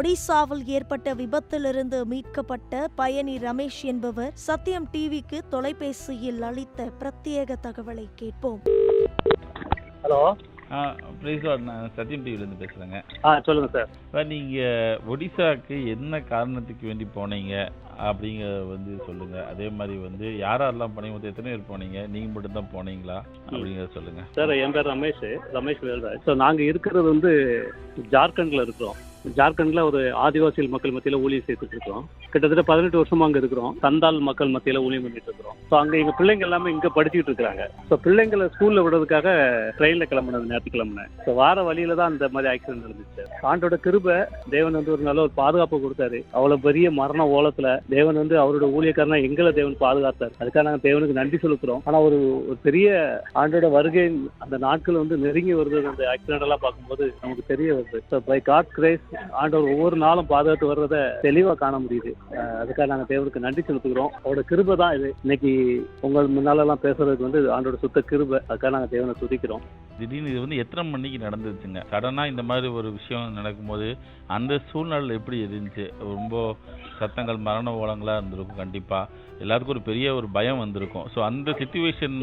ஒடிசாவில் ஏற்பட்ட விபத்திலிருந்து மீட்கப்பட்ட பயணி ரமேஷ் என்பவர் சத்தியம் டிவிக்கு தொலைபேசியில் அளித்த பிரத்யேக தகவலை கேட்போம். ஹலோ. ஆ ப்ளீஸ் நான் சத்யம் டிவிலேருந்து பேசுகிறேங்க ஆ சொல்லுங்கள் சார் இப்போ நீங்கள் ஒடிசாக்கு என்ன காரணத்துக்கு வேண்டி போனீங்க? அப்படிங்கிறத வந்து சொல்லுங்கள் அதே மாதிரி வந்து யார் யாரெல்லாம் போனீங்க மொத்தம் எத்தனை பேர் போனீங்க? நீங்கள் மட்டும்தான் போனீங்களா? அப்படிங்கிறத சொல்லுங்கள் சார் என் பேர் ரமேஷ். ரமேஷ் வேல்ராஜ். ஸோ நாங்கள் இருக்கிறது வந்து ஜார்க்கண்டில் இருக்கிறோம். ஜார்க்கண்டில் ஒரு ஆதிவாசிகள் மக்கள் மத்தியில் ஊழியம் செய்துட்டு இருக்கோம் கிட்டத்தட்ட பதினெட்டு வருஷமா அங்கே இருக்கிறோம். தந்தால் மக்கள் மத்தியில் ஊழியம் பண்ணிட்டு இருக்கிறோம். ஸோ அங்கே எங்க பிள்ளைங்க எல்லாமே இங்கே படிச்சுட்டு இருக்கிறாங்க. ஸோ பிள்ளைங்களை ஸ்கூலில் விடுறதுக்காக ட்ரெயினில் கிளம்புனது நேரத்து கிளம்புனேன் ஸோ வார வழியில தான் அந்த மாதிரி ஆக்சிடென்ட் நடந்துச்சு. ஆண்டோட கிருபை தேவன் வந்து ஒரு நல்ல ஒரு பாதுகாப்பு கொடுத்தாரு. அவ்வளோ பெரிய மரண ஓலத்தில் தேவன் வந்து அவரோட ஊழியக்காரனா எங்களை தேவன் பாதுகாத்தார். அதுக்காக நாங்கள் தேவனுக்கு நன்றி செலுத்துறோம். ஆனால் ஒரு ஒரு பெரிய ஆண்டோட வருகை அந்த நாட்கள் வந்து நெருங்கி வருது. அந்த ஆக்சிடென்ட் எல்லாம் பார்க்கும்போது நமக்கு தெரிய வருது. ஸோ பை காட் கிரேஸ் ஆண்டவர் ஒவ்வொரு நாளும் பாதுகாத்து வர்றத தெளிவாக காண முடியுது. அதுக்காக நாங்கள் தேவனுக்கு நன்றி செலுத்துகிறோம். அவரோட கிருபை தான் இது. இன்னைக்கு உங்கள் முன்னாலெல்லாம் பேசுறதுக்கு வந்து ஆண்டோட சுத்த கிருபை. அதுக்காக நாங்கள் தேவனை துதிக்கிறோம். திடீர்னு இது வந்து எத்தனை மணிக்கு நடந்துச்சுங்க? சடனாக இந்த மாதிரி ஒரு விஷயம் நடக்கும்போது அந்த சூழ்நிலை எப்படி இருந்துச்சு? ரொம்ப சத்தங்கள் மரண ஓலங்களாக இருந்திருக்கும் கண்டிப்பாக எல்லாருக்கும் ஒரு பெரிய ஒரு பயம் வந்திருக்கும். ஸோ அந்த சுச்சுவேஷன்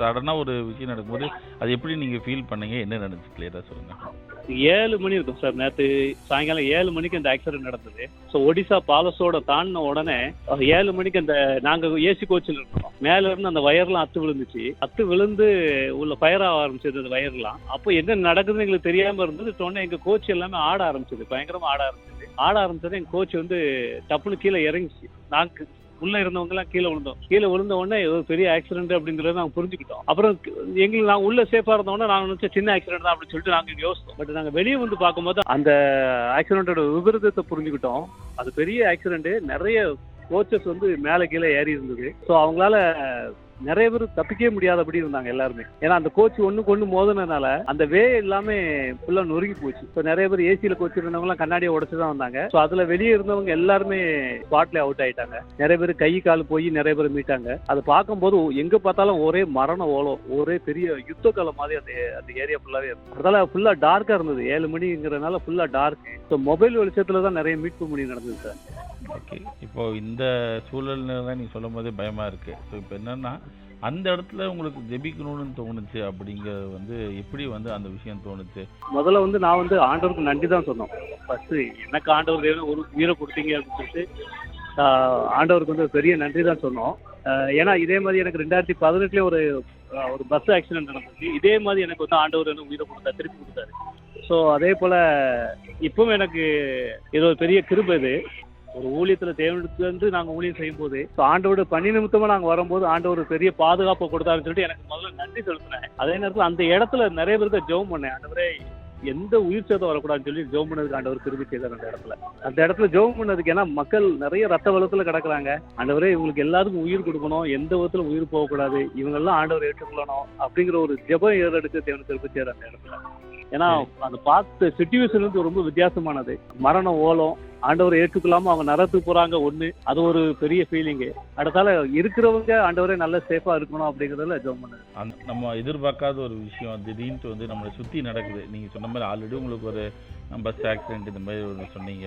சடனாக ஒரு விஷயம் நடக்கும்போது அது எப்படி நீங்கள் ஃபீல் பண்ணீங்க? என்ன நடந்துச்சு? கிளியராக சொல்லுங்கள் ஏழு மணி இருக்கும் சார் நேற்று சாயங்காலம் ஏழு மணிக்கு அந்த ஆக்சிடென்ட் நடந்தது. ஸோ ஒடிசா பாலஸோட தாண்டின உடனே ஏழு மணிக்கு அந்த நாங்கள் ஏசி கோச்சில் இருந்தோம். மேல இருந்து அந்த வயர்லாம் அத்து விழுந்துச்சு. அத்து விழுந்து உள்ள ஃபயர் ஆக ஆரம்பிச்சது அந்த வயர்லாம் அப்போ என்ன நடக்குதுன்னு எங்களுக்கு தெரியாம இருந்தது. உடனே எங்க கோச் எல்லாமே ஆட ஆரம்பிச்சது. பயங்கரமா ஆட ஆரம்பிச்சது. ஆட ஆரம்பிச்சது எங்க கோச் வந்து டப்புன்னு கீழே இறங்கிச்சு. நாக்கு உள்ள இருந்தவங்க எல்லாம் கீழே விழுந்தோம். கீழே விழுந்த உடனே ஏதோ பெரிய ஆக்சிடென்ட் அப்படிங்கறத நாங்க புரிஞ்சுக்கிட்டோம். அப்புறம் எங்களுக்கு நான் உள்ள சேஃபா இருந்தோடனே நாங்க நினைச்ச சின்ன ஆக்சிடென்ட் தான் அப்படின்னு சொல்லிட்டு நாங்க யோசித்தோம். பட் நாங்க வெளியே வந்து பார்க்கும்போது அந்த ஆக்சிடென்ட்டோட விபரீதத்தை புரிஞ்சுக்கிட்டோம். அது பெரிய ஆக்சிடென்ட் நிறைய கோச்சஸ் வந்து மேலே கீழே ஏறி இருந்தது. ஸோ அவங்களால நிறைய பேர் தப்பிக்கவே முடியாதபடி இருந்தாங்க எல்லாருமே. ஏன்னா அந்த கோச் ஒண்ணுக்கு ஒண்ணு மோதினதுனால அந்த வே எல்லாமே ஃபுல்லா நொறுங்கி போச்சு. ஸோ நிறைய பேர் ஏசியில கோச் இருந்தவங்க கண்ணாடியை உடைச்சு தான் வந்தாங்க. ஸோ அதுல வெளியே இருந்தவங்க எல்லாருமே ஸ்பாட்ல அவுட் ஆயிட்டாங்க. நிறைய பேர் கை கால் போய் நிறைய பேர் மீட்டாங்க. அதை பார்க்கும்போது எங்க பார்த்தாலும் ஒரே மரண ஓலம் ஒரே பெரிய யுத்த காலம் மாதிரி அந்த அந்த ஏரியா ஃபுல்லாவே இருக்கும் அதனால ஃபுல்லா டார்க்கா இருந்தது. ஏழு மணிங்கிறதுனால ஃபுல்லா டார்க் ஸோ மொபைல் வெளிச்சத்துல தான் நிறைய மீட்பு முடிவு நடந்தது சார் ஓகே. இப்போ இந்த சூழல்னு தான் நீங்கள் சொல்லும் போதே பயமாக இருக்குது ஸோ இப்போ என்னன்னா அந்த இடத்துல உங்களுக்கு ஜெபிக்கணும்னு தோணுச்சு அப்படிங்கிறது வந்து எப்படி வந்து அந்த விஷயம் தோணுச்சு? முதல்ல வந்து நான் வந்து ஆண்டவருக்கு நன்றி தான் சொன்னோம். ஃபர்ஸ்ட் எனக்கு ஆண்டவர் தேவன் ஒரு உயிரை கொடுத்தீங்க அப்படின்னு சொல்லிட்டு ஆண்டவருக்கு வந்து ஒரு பெரிய நன்றி தான் சொன்னோம். ஏன்னா இதே மாதிரி எனக்கு ரெண்டாயிரத்தி பதினெட்டுலேயே ஒரு ஒரு பஸ் ஆக்சிடென்ட் நடந்துச்சு. இதே மாதிரி எனக்கு வந்து ஆண்டவர் எனக்கு உயிரை கொடுத்தா திருப்பி கொடுத்தாரு. ஸோ அதே போல் இப்பவும் எனக்கு இது ஒரு பெரிய கிருப இது. ஒரு ஊழியத்தில் தேவனிடத்துலேருந்து நாங்கள் ஊழியம் செய்யும்போது போது ஆண்டோட பணி நிமித்தமாக நாங்கள் வரும்போது ஆண்டவர் பெரிய பாதுகாப்பை கொடுத்தாருன்னு சொல்லிட்டு எனக்கு முதல்ல நன்றி செலுத்தினேன். அதே நேரத்தில் அந்த இடத்துல நிறைய பேருக்கு ஜெபம் பண்ணேன். ஆண்டவரே எந்த உயிர் சேதம் வரக்கூடாதுன்னு சொல்லி ஜெபம் பண்ணதுக்கு ஆண்டவர் திருப்பி செய்தார் அந்த இடத்துல. அந்த இடத்துல ஜெபம் பண்ணதுக்கு ஏன்னா மக்கள் நிறைய ரத்த வெள்ளத்துல கிடக்குறாங்க. ஆண்டவரே இவங்களுக்கு எல்லாருக்கும் உயிர் கொடுக்கணும். எந்த விதத்துல உயிர் போகக்கூடாது. இவங்க எல்லாம் ஆண்டவர் ஏற்றுக்கொள்ளணும் அப்படிங்கிற ஒரு ஜெபம் ஏறெடுக்க தேவன் திருப்பி செய்யற அந்த இடத்துல. ஏன்னா அந்த பார்த்த சுச்சுவேஷன் வந்து ரொம்ப வித்தியாசமானது. மரணம் ஓலம் ஆண்டவரை ஏற்றுக்கொள்ளாம அவங்க நரத்துக்கு போறாங்க ஒண்ணு. அது ஒரு பெரிய ஃபீலிங்கு அடுத்தால இருக்கிறவங்க ஆண்டவரே நல்ல சேஃபா இருக்கணும் அப்படிங்கறதுல ஜெபம் பண்ணது அந்த நம்ம எதிர்பார்க்காத ஒரு விஷயம் திடீர்னு வந்து நம்மளை சுற்றி நடக்குது. நீங்கள் சொன்ன மாதிரி ஆல்ரெடி உங்களுக்கு ஒரு பஸ் ஆக்சிடென்ட் இந்த மாதிரி ஒன்று சொன்னீங்க.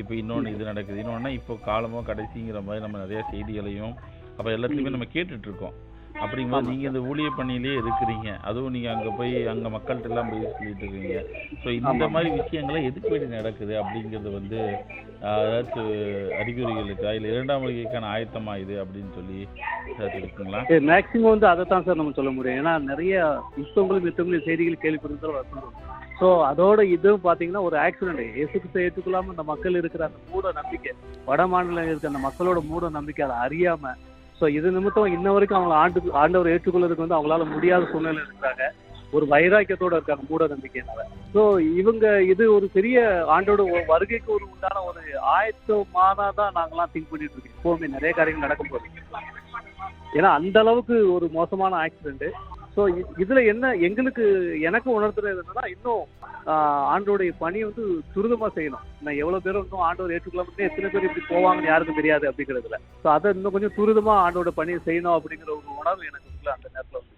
இப்போ இன்னொன்று இது நடக்குது. இன்னொன்னா இப்போ காலமோ கடைசிங்கிற மாதிரி நம்ம நிறைய செய்திகளையும் அப்போ எல்லாத்தையுமே நம்ம கேட்டுட்டு இருக்கோம். அப்படிங்கும்போது நீங்கள் இந்த ஊழிய பணியிலே இருக்கிறீங்க. அதுவும் நீங்கள் அங்கே போய் அங்கே மக்கள்கிட்ட எல்லாம் போய் சொல்லிட்டு இருக்கீங்க. ஸோ இந்த. மாதிரி விஷயங்களை எதுக்கு வேண்டி நடக்குது அப்படிங்கிறது வந்து ஏதாச்சும் அறிகுறிகள் இருக்கா? இல்லை இரண்டாம் வருகைக்கான ஆயத்தமா இது அப்படின்னு சொல்லி இருக்குங்களா? மேக்சிமம் வந்து அதை தான் சார் நம்ம சொல்ல முடியும். ஏன்னா நிறைய யுத்தங்களும் யுத்தங்களும் செய்திகள் வசந்தோம் ஸோ அதோட இதுவும் பார்த்தீங்கன்னா ஒரு ஆக்சிடென்ட் இயேசுக்கு ஏற்றுக்கொள்ளாம அந்த மக்கள் இருக்கிற அந்த மூட நம்பிக்கை வட மாநிலம் இருக்க அந்த மக்களோட மூட நம்பிக்கை அதை அறியாம ஸோ இது நிமித்தம் இன்ன வரைக்கும் அவங்க ஆண்டு ஆண்டவர் ஏற்றுக்கொள்றதுக்கு வந்து அவங்களால முடியாத சூழ்நிலை இருக்கிறாங்க. ஒரு வைராக்கியத்தோட இருக்காங்க மூட நம்பிக்கையினால ஸோ இவங்க இது ஒரு பெரிய ஆண்டோட வருகைக்கு ஒரு உண்டான ஒரு ஆயத்தமானா தான் நாங்களாம் திங்க் பண்ணிட்டு இருக்கோம். எப்பவுமே நிறைய காரியங்கள் நடக்கும் போது ஏன்னா அந்த அளவுக்கு ஒரு மோசமான ஆக்சிடென்ட் ஸோ இதுல என்ன எங்களுக்கு எனக்கு உணர்த்துறது என்னன்னா இன்னும் ஆண்டோடைய பணி வந்து துரிதமா செய்யணும். நான் எவ்வளவு பேரும் இன்னும் ஆண்டோர் ஏற்றுக்கொள்ளாம எத்தனை பேர் இப்படி போவாங்கன்னு யாருக்கும் தெரியாது அப்படிங்கிறதுல. ஸோ அதை இன்னும் கொஞ்சம் துரிதமா ஆண்டோட பணியை செய்யணும் அப்படிங்கிற ஒரு உணர்வு எனக்கு அந்த நேரத்தில் வந்து.